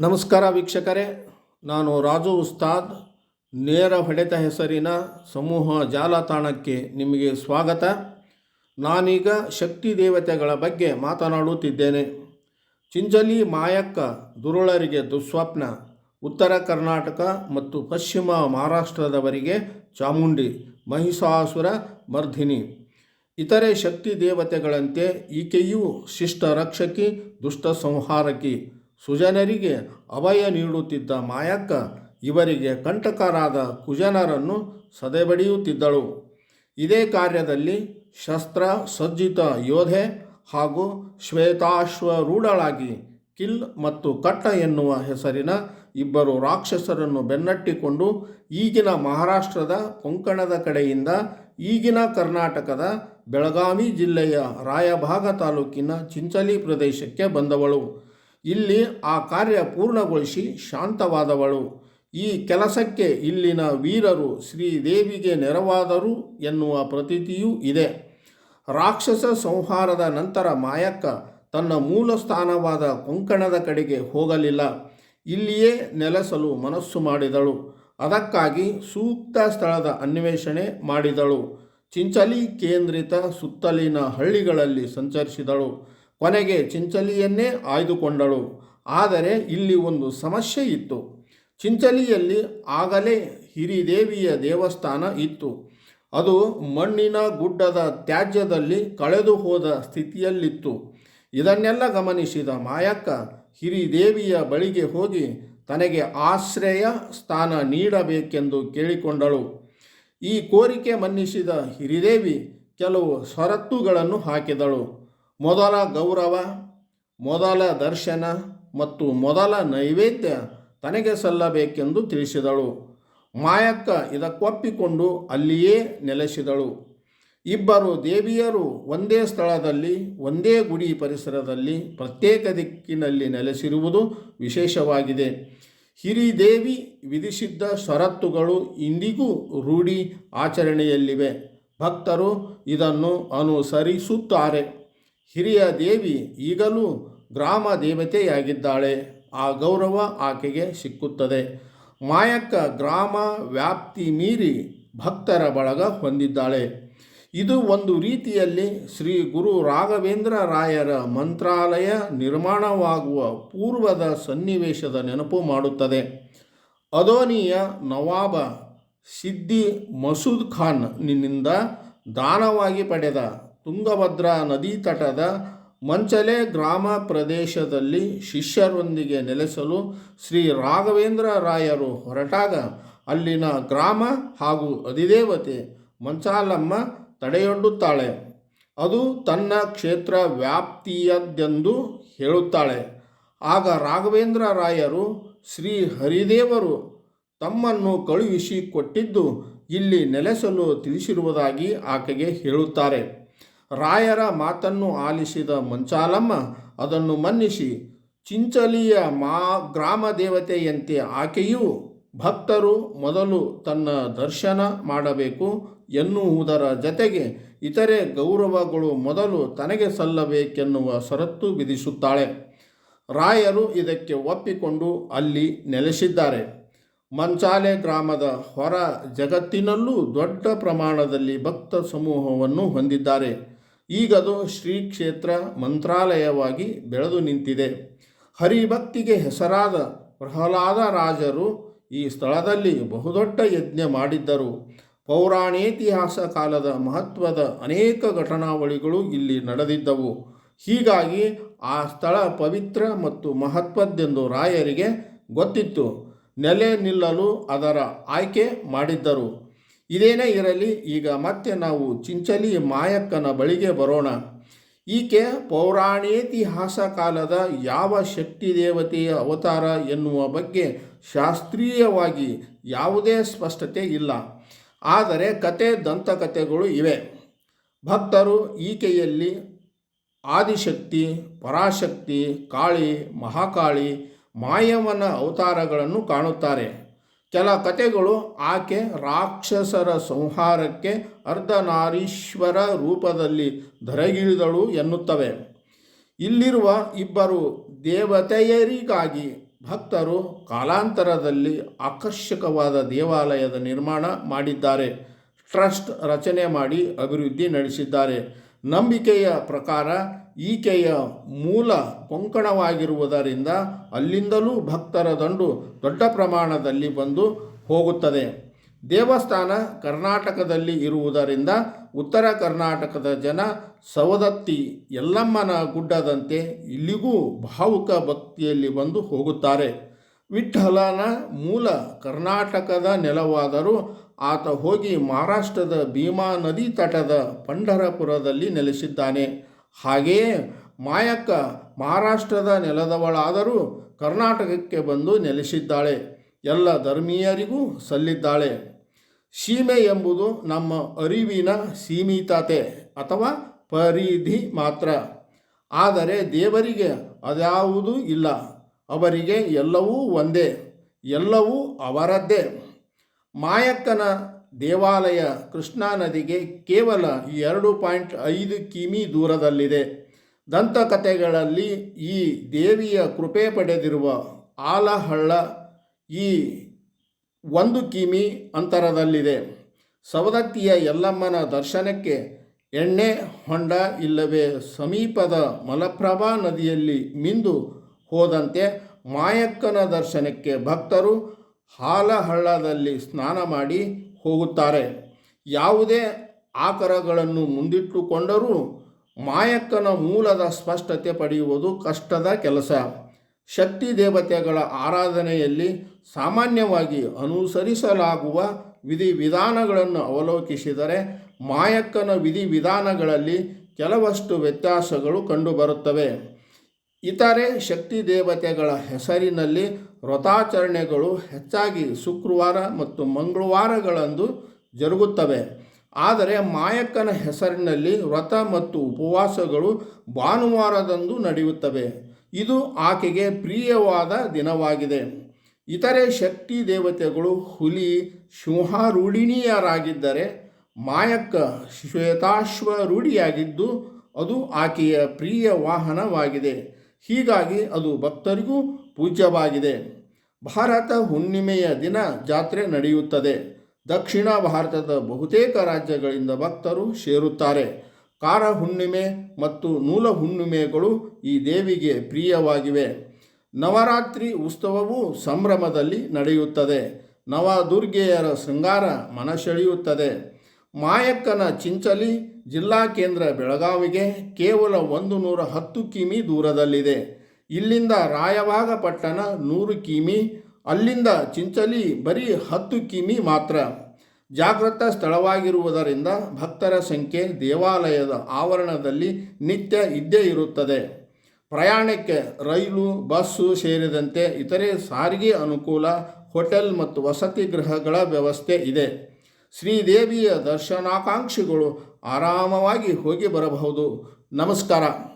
ನಮಸ್ಕಾರ ವೀಕ್ಷಕರೇ, ನಾನು ರಾಜು ಉಸ್ತಾದ್. ನೇರ ಹೊಡೆತ ಹೆಸರಿನ ಸಮೂಹ ಜಾಲತಾಣಕ್ಕೆ ನಿಮಗೆ ಸ್ವಾಗತ. ನಾನೀಗ ಶಕ್ತಿ ದೇವತೆಗಳ ಬಗ್ಗೆ ಮಾತನಾಡುತ್ತಿದ್ದೇನೆ. ಚಿಂಚಲಿ ಮಾಯಕ್ಕ ದುರುಳರಿಗೆ ದುಸ್ವಪ್ನ, ಉತ್ತರ ಕರ್ನಾಟಕ ಮತ್ತು ಪಶ್ಚಿಮ ಮಹಾರಾಷ್ಟ್ರದವರಿಗೆ ಚಾಮುಂಡಿ, ಮಹಿಷಾಸುರ ಮರ್ಧಿನಿ ಇತರೆ ಶಕ್ತಿ ದೇವತೆಗಳಂತೆ ಈಕೆಯೂ ಶಿಷ್ಟ ರಕ್ಷಕಿ ದುಷ್ಟ ಸಂಹಾರಕಿ. ಸುಜನರಿಗೆ ಅಭಯ ನೀಡುತ್ತಿದ್ದ ಮಾಯಕ್ಕ ಇವರಿಗೆ ಕಂಟಕರಾದ ಕುಜನರನ್ನು ಸದೆಬಡಿಯುತ್ತಿದ್ದಳು. ಇದೇ ಕಾರ್ಯದಲ್ಲಿ ಶಸ್ತ್ರ ಸಜ್ಜಿತ ಯೋಧೆ ಹಾಗೂ ಶ್ವೇತಾಶ್ವರೂಢಳಾಗಿ ಕಿಲ್ ಮತ್ತು ಕಟ್ಟ ಎನ್ನುವ ಹೆಸರಿನ ಇಬ್ಬರು ರಾಕ್ಷಸರನ್ನು ಬೆನ್ನಟ್ಟಿಕೊಂಡು ಈಗಿನ ಮಹಾರಾಷ್ಟ್ರದ ಕೊಂಕಣದ ಕಡೆಯಿಂದ ಈಗಿನ ಕರ್ನಾಟಕದ ಬೆಳಗಾವಿ ಜಿಲ್ಲೆಯ ರಾಯಭಾಗ ತಾಲೂಕಿನ ಚಿಂಚಲಿ ಪ್ರದೇಶಕ್ಕೆ ಬಂದವಳು. ಇಲ್ಲಿ ಆ ಕಾರ್ಯ ಪೂರ್ಣಗೊಳಿಸಿ ಶಾಂತವಾದವಳು. ಈ ಕೆಲಸಕ್ಕೆ ಇಲ್ಲಿನ ವೀರರು ಶ್ರೀದೇವಿಗೆ ನೆರವಾದರು ಎನ್ನುವ ಪ್ರತೀತಿಯೂ ಇದೆ. ರಾಕ್ಷಸ ಸಂಹಾರದ ನಂತರ ಮಾಯಕ್ಕ ತನ್ನ ಮೂಲ ಸ್ಥಾನವಾದ ಕೊಂಕಣದ ಕಡೆಗೆ ಹೋಗಲಿಲ್ಲ. ಇಲ್ಲಿಯೇ ನೆಲೆಸಲು ಮನಸ್ಸು ಮಾಡಿದಳು. ಅದಕ್ಕಾಗಿ ಸೂಕ್ತ ಸ್ಥಳದ ಅನ್ವೇಷಣೆ ಮಾಡಿದಳು. ಚಿಂಚಲಿ ಕೇಂದ್ರಿತ ಸುತ್ತಲಿನ ಹಳ್ಳಿಗಳಲ್ಲಿ ಸಂಚರಿಸಿದಳು. ಕೊನೆಗೆ ಚಿಂಚಲಿಯನ್ನೇ ಆಯ್ದುಕೊಂಡಳು. ಆದರೆ ಇಲ್ಲಿ ಒಂದು ಸಮಸ್ಯೆ ಇತ್ತು. ಚಿಂಚಲಿಯಲ್ಲಿ ಆಗಲೇ ಹಿರಿದೇವಿಯ ದೇವಸ್ಥಾನ ಇತ್ತು. ಅದು ಮಣ್ಣಿನ ಗುಡ್ಡದ ತ್ಯಾಜ್ಯದಲ್ಲಿ ಕಳೆದು ಹೋದ ಸ್ಥಿತಿಯಲ್ಲಿತ್ತು. ಇದನ್ನೆಲ್ಲ ಗಮನಿಸಿದ ಮಾಯಕ್ಕ ಹಿರಿದೇವಿಯ ಬಳಿಗೆ ಹೋಗಿ ತನಗೆ ಆಶ್ರಯ ಸ್ಥಾನ ನೀಡಬೇಕೆಂದು ಕೇಳಿಕೊಂಡಳು. ಈ ಕೋರಿಕೆ ಮನ್ನಿಸಿದ ಹಿರಿದೇವಿ ಕೆಲವು ಷರತ್ತುಗಳನ್ನು ಹಾಕಿದಳು. ಮೊದಲ ಗೌರವ, ಮೊದಲ ದರ್ಶನ ಮತ್ತು ಮೊದಲ ನೈವೇದ್ಯ ತನಗೆ ಸಲ್ಲಬೇಕೆಂದು ತಿಳಿಸಿದಳು. ಮಾಯಕ್ಕ ಇದಕ್ಕೊಪ್ಪಿಕೊಂಡು ಅಲ್ಲಿಯೇ ನೆಲೆಸಿದಳು. ಇಬ್ಬರು ದೇವಿಯರು ಒಂದೇ ಸ್ಥಳದಲ್ಲಿ, ಒಂದೇ ಗುಡಿ ಪರಿಸರದಲ್ಲಿ ಪ್ರತ್ಯೇಕ ದಿಕ್ಕಿನಲ್ಲಿ ನೆಲೆಸಿರುವುದು ವಿಶೇಷವಾಗಿದೆ. ಹಿರಿದೇವಿ ವಿಧಿಸಿದ್ದ ಷರತ್ತುಗಳು ಇಂದಿಗೂ ರೂಢಿ ಆಚರಣೆಯಲ್ಲಿವೆ. ಭಕ್ತರು ಇದನ್ನು ಅನುಸರಿಸುತ್ತಾರೆ. ಹಿರಿಯ ದೇವಿ ಈಗಲೂ ಗ್ರಾಮ ದೇವತೆಯಾಗಿದ್ದಾಳೆ. ಆ ಗೌರವ ಆಕೆಗೆ ಸಿಕ್ಕುತ್ತದೆ. ಮಾಯಕ್ಕ ಗ್ರಾಮ ವ್ಯಾಪ್ತಿ ಮೀರಿ ಭಕ್ತರ ಬಳಗ ಹೊಂದಿದ್ದಾಳೆ. ಇದು ಒಂದು ರೀತಿಯಲ್ಲಿ ಶ್ರೀ ಗುರು ರಾಘವೇಂದ್ರ ರಾಯರ ಮಂತ್ರಾಲಯ ನಿರ್ಮಾಣವಾಗುವ ಪೂರ್ವದ ಸನ್ನಿವೇಶದ ನೆನಪು ಮಾಡುತ್ತದೆ. ಅದೋನಿಯ ನವಾಬ ಸಿದ್ದಿ ಮಸೂದ್ ಖಾನ್ ನಿನ್ನಿಂದ ದಾನವಾಗಿ ಪಡೆದ ತುಂಗಭದ್ರಾ ನದಿ ತಟದ ಮಂಚಲೆ ಗ್ರಾಮ ಪ್ರದೇಶದಲ್ಲಿ ಶಿಷ್ಯರೊಂದಿಗೆ ನೆಲೆಸಲು ಶ್ರೀ ರಾಘವೇಂದ್ರ ರಾಯರು ಹೊರಟಾಗ ಅಲ್ಲಿನ ಗ್ರಾಮ ಹಾಗೂ ಅಧಿದೇವತೆ ಮಂಚಾಲಮ್ಮ ತಡೆಯೊಡ್ಡುತ್ತಾಳೆ. ಅದು ತನ್ನ ಕ್ಷೇತ್ರ ವ್ಯಾಪ್ತಿಯದ್ದೆಂದು ಹೇಳುತ್ತಾಳೆ. ಆಗ ರಾಘವೇಂದ್ರ ರಾಯರು ಶ್ರೀ ಹರಿದೇವರು ತಮ್ಮನ್ನು ಕಳುಹಿಸಿ ಕೊಟ್ಟಿದ್ದು ಇಲ್ಲಿ ನೆಲೆಸಲು ತಿಳಿಸಿರುವುದಾಗಿ ಆಕೆಗೆ ಹೇಳುತ್ತಾರೆ. ರಾಯರ ಮಾತನ್ನು ಆಲಿಸಿದ ಮಂಚಾಲಮ್ಮ ಅದನ್ನು ಮನ್ನಿಸಿ, ಚಿಂಚಲಿಯ ಮಾ ಗ್ರಾಮ ದೇವತೆಯಂತೆ ಆಕೆಯು ಭಕ್ತರು ಮೊದಲು ತನ್ನ ದರ್ಶನ ಮಾಡಬೇಕು ಎನ್ನುವುದರ ಜತೆಗೆ ಇತರೆ ಗೌರವಗಳು ಮೊದಲು ತನಗೆ ಸಲ್ಲಬೇಕೆನ್ನುವ ಷರತ್ತು ವಿಧಿಸುತ್ತಾಳೆ. ರಾಯರು ಇದಕ್ಕೆ ಒಪ್ಪಿಕೊಂಡು ಅಲ್ಲಿ ನೆಲೆಸಿದ್ದಾರೆ. ಮಂಚಾಲೆ ಗ್ರಾಮದ ಹೊರ ಜಗತ್ತಿನಲ್ಲೂ ದೊಡ್ಡ ಪ್ರಮಾಣದಲ್ಲಿ ಭಕ್ತ ಸಮೂಹವನ್ನು ಹೊಂದಿದ್ದಾರೆ. ಈಗದು ಶ್ರೀ ಕ್ಷೇತ್ರ ಮಂತ್ರಾಲಯವಾಗಿ ಬೆಳೆದು ನಿಂತಿದೆ. ಹರಿಭಕ್ತಿಗೆ ಹೆಸರಾದ ಪ್ರಹ್ಲಾದ ರಾಜರು ಈ ಸ್ಥಳದಲ್ಲಿ ಬಹುದೊಡ್ಡ ಯಜ್ಞ ಮಾಡಿದ್ದರು. ಪೌರಾಣೇತಿಹಾಸ ಕಾಲದ ಮಹತ್ವದ ಅನೇಕ ಘಟನಾವಳಿಗಳು ಇಲ್ಲಿ ನಡೆದಿದ್ದವು. ಹೀಗಾಗಿ ಆ ಸ್ಥಳ ಪವಿತ್ರ ಮತ್ತು ಮಹತ್ವದ್ದೆಂದು ರಾಯರಿಗೆ ಗೊತ್ತಿತ್ತು. ನೆಲೆ ನಿಲ್ಲಲು ಅದರ ಆಯ್ಕೆ ಮಾಡಿದ್ದರು. ಇದೇನೇ ಇರಲಿ, ಈಗ ಮತ್ತೆ ನಾವು ಚಿಂಚಲಿ ಮಾಯಕ್ಕನ ಬಳಿಗೆ ಬರೋಣ. ಈಕೆ ಪೌರಾಣೇತಿಹಾಸ ಕಾಲದ ಯಾವ ಶಕ್ತಿ ದೇವತೆಯ ಅವತಾರ ಎನ್ನುವ ಬಗ್ಗೆ ಶಾಸ್ತ್ರೀಯವಾಗಿ ಯಾವುದೇ ಸ್ಪಷ್ಟತೆ ಇಲ್ಲ. ಆದರೆ ಕತೆ ದಂತಕಥೆಗಳು ಇವೆ. ಭಕ್ತರು ಈಕೆಯಲ್ಲಿ ಆದಿಶಕ್ತಿ, ಪರಾಶಕ್ತಿ, ಕಾಳಿ, ಮಹಾಕಾಳಿ ಮಾಯವನ ಅವತಾರಗಳನ್ನು ಕಾಣುತ್ತಾರೆ. ಕೆಲ ಕತೆಗಳು ಆಕೆ ರಾಕ್ಷಸರ ಸಂಹಾರಕ್ಕೆ ಅರ್ಧನಾರೀಶ್ವರ ರೂಪದಲ್ಲಿ ಧರೆಗಿಳಿದಳು ಎನ್ನುತ್ತವೆ. ಇಲ್ಲಿರುವ ಇಬ್ಬರು ದೇವತೆಯರಿಗಾಗಿ ಭಕ್ತರು ಕಾಲಾಂತರದಲ್ಲಿ ಆಕರ್ಷಕವಾದ ದೇವಾಲಯದ ನಿರ್ಮಾಣ ಮಾಡಿದ್ದಾರೆ. ಟ್ರಸ್ಟ್ ರಚನೆ ಮಾಡಿ ಅಭಿವೃದ್ಧಿ ನಡೆಸಿದ್ದಾರೆ. ನಂಬಿಕೆಯ ಪ್ರಕಾರ ಈಕೆಯ ಮೂಲ ಕೊಂಕಣವಾಗಿರುವುದರಿಂದ ಅಲ್ಲಿಂದಲೂ ಭಕ್ತರ ದಂಡು ದೊಡ್ಡ ಪ್ರಮಾಣದಲ್ಲಿ ಬಂದು ಹೋಗುತ್ತದೆ. ದೇವಸ್ಥಾನ ಕರ್ನಾಟಕದಲ್ಲಿ ಇರುವುದರಿಂದ ಉತ್ತರ ಕರ್ನಾಟಕದ ಜನ ಸವದತ್ತಿ ಯಲ್ಲಮ್ಮನ ಗುಡ್ಡದಂತೆ ಇಲ್ಲಿಗೂ ಭಾವುಕ ಭಕ್ತಿಯಲ್ಲಿ ಬಂದು ಹೋಗುತ್ತಾರೆ. ವಿಠಲನ ಮೂಲ ಕರ್ನಾಟಕದ ನೆಲವಾದರೂ ಆತ ಹೋಗಿ ಮಹಾರಾಷ್ಟ್ರದ ಭೀಮಾ ನದಿ ತಟದ ಪಂಢರಪುರದಲ್ಲಿ ನೆಲೆಸಿದ್ದಾನೆ. ಹಾಗೆಯೇ ಮಾಯಕ್ಕ ಮಹಾರಾಷ್ಟ್ರದ ನೆಲದವಳಾದರೂ ಕರ್ನಾಟಕಕ್ಕೆ ಬಂದು ನೆಲೆಸಿದ್ದಾಳೆ. ಎಲ್ಲ ಧರ್ಮೀಯರಿಗೂ ಸಲ್ಲಿದ್ದಾಳೆ. ಸೀಮೆ ಎಂಬುದು ನಮ್ಮ ಅರಿವಿನ ಸೀಮಿತತೆ ಅಥವಾ ಪರಿಧಿ ಮಾತ್ರ. ಆದರೆ ದೇವರಿಗೆ ಅದ್ಯಾವುದೂ ಇಲ್ಲ. ಅವರಿಗೆ ಎಲ್ಲವೂ ಒಂದೇ, ಎಲ್ಲವೂ ಅವರದ್ದೇ. ಮಾಯಕ್ಕನ ದೇವಾಲಯ ಕೃಷ್ಣಾ ನದಿಗೆ ಕೇವಲ ಎರಡು ಪಾಯಿಂಟ್ ಐದು ಕಿಮಿ ದೂರದಲ್ಲಿದೆ. ದಂತಕಥೆಗಳಲ್ಲಿ ಈ ದೇವಿಯ ಕೃಪೆ ಪಡೆದಿರುವ ಆಲಹಳ್ಳ ಈ ಒಂದು ಕಿಮಿ ಅಂತರದಲ್ಲಿದೆ. ಸವದತ್ತಿಯ ಯಲ್ಲಮ್ಮನ ದರ್ಶನಕ್ಕೆ ಎಣ್ಣೆ, ಹೊಂಡ ಇಲ್ಲವೇ ಸಮೀಪದ ಮಲಪ್ರಭಾ ನದಿಯಲ್ಲಿ ಮಿಂದು ಹೋದಂತೆ ಮಾಯಕ್ಕನ ದರ್ಶನಕ್ಕೆ ಭಕ್ತರು ಹಾಲಹಳ್ಳದಲ್ಲಿ ಸ್ನಾನ ಮಾಡಿ ಹೋಗುತ್ತಾರೆ. ಯಾವುದೇ ಆಕರಗಳನ್ನು ಮುಂದಿಟ್ಟುಕೊಂಡರೂ ಮಾಯಕ್ಕನ ಮೂಲದ ಸ್ಪಷ್ಟತೆ ಪಡೆಯುವುದು ಕಷ್ಟದ ಕೆಲಸ. ಶಕ್ತಿ ದೇವತೆಗಳ ಆರಾಧನೆಯಲ್ಲಿ ಸಾಮಾನ್ಯವಾಗಿ ಅನುಸರಿಸಲಾಗುವ ವಿಧಿವಿಧಾನಗಳನ್ನು ಅವಲೋಕಿಸಿದರೆ ಮಾಯಕ್ಕನ ವಿಧಿವಿಧಾನಗಳಲ್ಲಿ ಕೆಲವಷ್ಟು ವ್ಯತ್ಯಾಸಗಳು ಕಂಡುಬರುತ್ತವೆ. ಇತರೆ ಶಕ್ತಿ ದೇವತೆಗಳ ಹೆಸರಿನಲ್ಲಿ ವ್ರತಾಚರಣೆಗಳು ಹೆಚ್ಚಾಗಿ ಶುಕ್ರವಾರ ಮತ್ತು ಮಂಗಳವಾರಗಳಂದು ಜರುಗುತ್ತವೆ. ಆದರೆ ಮಾಯಕ್ಕನ ಹೆಸರಿನಲ್ಲಿ ವ್ರತ ಮತ್ತು ಉಪವಾಸಗಳು ಭಾನುವಾರದಂದು ನಡೆಯುತ್ತವೆ. ಇದು ಆಕೆಗೆ ಪ್ರಿಯವಾದ ದಿನವಾಗಿದೆ. ಇತರೆ ಶಕ್ತಿ ದೇವತೆಗಳು ಹುಲಿ, ಸಿಂಹಾರೂಢಿಣಿಯರಾಗಿದ್ದರೆ ಮಾಯಕ್ಕ ಶ್ವೇತಾಶ್ವರೂಢಿಯಾಗಿದ್ದು ಅದು ಆಕೆಯ ಪ್ರಿಯ ವಾಹನವಾಗಿದೆ. ಹೀಗಾಗಿ ಅದು ಭಕ್ತರಿಗೂ ಪೂಜ್ಯವಾಗಿದೆ. ಭಾರತ ಹುಣ್ಣಿಮೆಯ ದಿನ ಜಾತ್ರೆ ನಡೆಯುತ್ತದೆ. ದಕ್ಷಿಣ ಭಾರತದ ಬಹುತೇಕ ರಾಜ್ಯಗಳಿಂದ ಭಕ್ತರು ಸೇರುತ್ತಾರೆ. ಕಾರ ಹುಣ್ಣಿಮೆ ಮತ್ತು ನೂಲ ಹುಣ್ಣಿಮೆಗಳು ಈ ದೇವಿಗೆ ಪ್ರಿಯವಾಗಿವೆ. ನವರಾತ್ರಿ ಉತ್ಸವವು ಸಂಭ್ರಮದಲ್ಲಿ ನಡೆಯುತ್ತದೆ. ನವದುರ್ಗೆಯರ ಶೃಂಗಾರ ಮನಸೆಳೆಯುತ್ತದೆ. ಮಾಯಕ್ಕನ ಚಿಂಚಲಿ ಜಿಲ್ಲಾ ಕೇಂದ್ರ ಬೆಳಗಾವಿಗೆ ಕೇವಲ ಒಂದು ನೂರ ಹತ್ತು ಕಿಮಿ ದೂರದಲ್ಲಿದೆ. ಇಲ್ಲಿಂದ ರಾಯಭಾಗ ಪಟ್ಟಣ ನೂರು ಕಿಮಿ, ಅಲ್ಲಿಂದ ಚಿಂಚಲಿ ಬರೀ ಹತ್ತು ಕಿಮಿ ಮಾತ್ರ. ಜಾಗೃತ ಸ್ಥಳವಾಗಿರುವುದರಿಂದ ಭಕ್ತರ ಸಂಖ್ಯೆ ದೇವಾಲಯದ ಆವರಣದಲ್ಲಿ ನಿತ್ಯ ಇದ್ದೇ ಇರುತ್ತದೆ. ಪ್ರಯಾಣಕ್ಕೆ ರೈಲು, ಬಸ್ಸು ಸೇರಿದಂತೆ ಇತರೆ ಸಾರಿಗೆ ಅನುಕೂಲ, ಹೋಟೆಲ್ ಮತ್ತು ವಸತಿ ಗೃಹಗಳ ವ್ಯವಸ್ಥೆ ಇದೆ. ಶ್ರೀದೇವಿಯ ದರ್ಶನಾಕಾಂಕ್ಷಿಗಳು ಆರಾಮವಾಗಿ ಹೋಗಿ ಬರಬಹುದು. ನಮಸ್ಕಾರ.